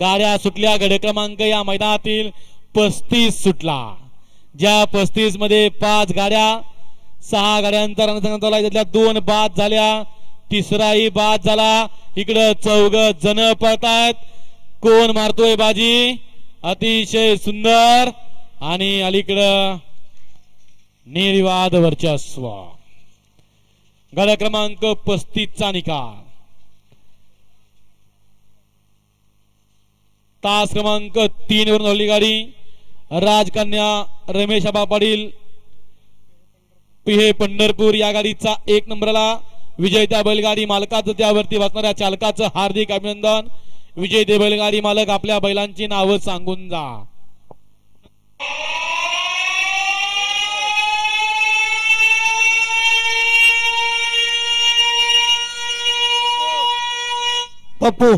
गाड्या सुटल्या गड क्रमांक या मैदानातील पस्तीस सुटला. ज्या पस्तीसमध्ये पाच गाड्या सहा गाड्यांचा रणसंघ झाला त्यातल्या दोन बाद झाल्या. तिसराही बाद झाला. इकडं चौघ जण पळतायत. कोण मारतोय बाजी? अतिशय सुंदर आणि अलीकडं निर्वाद वर्चस्व. गड क्रमांक पस्तीसचा निकाल. तास क्रमांक तीन वरून हल्ली गाडी राजकन्या रमेश आबा पाटील. पिहे पंढरपूर या गाडीचा एक नंबरला. विजय त्या बैलगाडी मालकाचं त्यावरती बसणाऱ्या चालकाचं हार्दिक अभिनंदन. विजय ते बैलगाडी मालक आपल्या बैलांची नावं सांगून जा. पप्पू.